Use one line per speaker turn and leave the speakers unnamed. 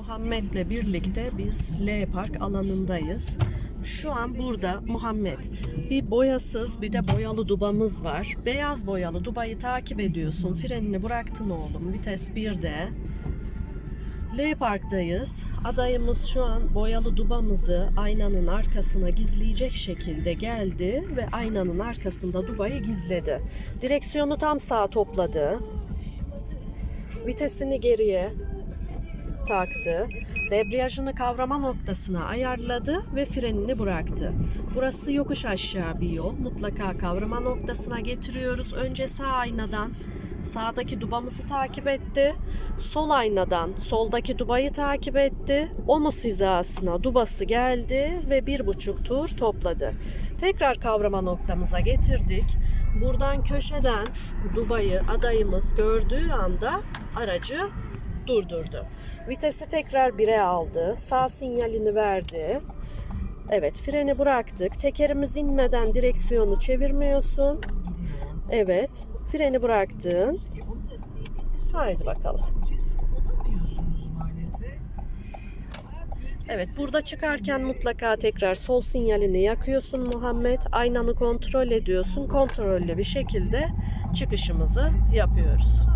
Muhammed'le birlikte biz L Park alanındayız. Şu an burada Muhammed bir boyasız bir de boyalı dubamız var. Beyaz boyalı dubayı takip ediyorsun. Frenini bıraktın oğlum. Vites 1'de. L Park'tayız. Adayımız şu an boyalı dubamızı aynanın arkasına gizleyecek şekilde geldi ve aynanın arkasında dubayı gizledi. Direksiyonu tam sağa topladı. Vitesini geriye taktı. Debriyajını kavrama noktasına ayarladı ve frenini bıraktı. Burası yokuş aşağı bir yol. Mutlaka kavrama noktasına getiriyoruz. Önce sağ aynadan sağdaki dubamızı takip etti. Sol aynadan soldaki dubayı takip etti. Omuz hizasına dubası geldi ve bir buçuk tur topladı. Tekrar kavrama noktamıza getirdik. Buradan köşeden dubayı adayımız gördüğü anda aracı durdurdu. Vitesi tekrar 1'e aldı. Sağ sinyalini verdi. Evet freni bıraktık. Tekerimiz inmeden direksiyonu çevirmiyorsun. Evet. Freni bıraktın. Haydi bakalım. Evet burada çıkarken mutlaka tekrar sol sinyalini yakıyorsun Muhammed. Aynanı kontrol ediyorsun. Kontrollü bir şekilde çıkışımızı yapıyoruz.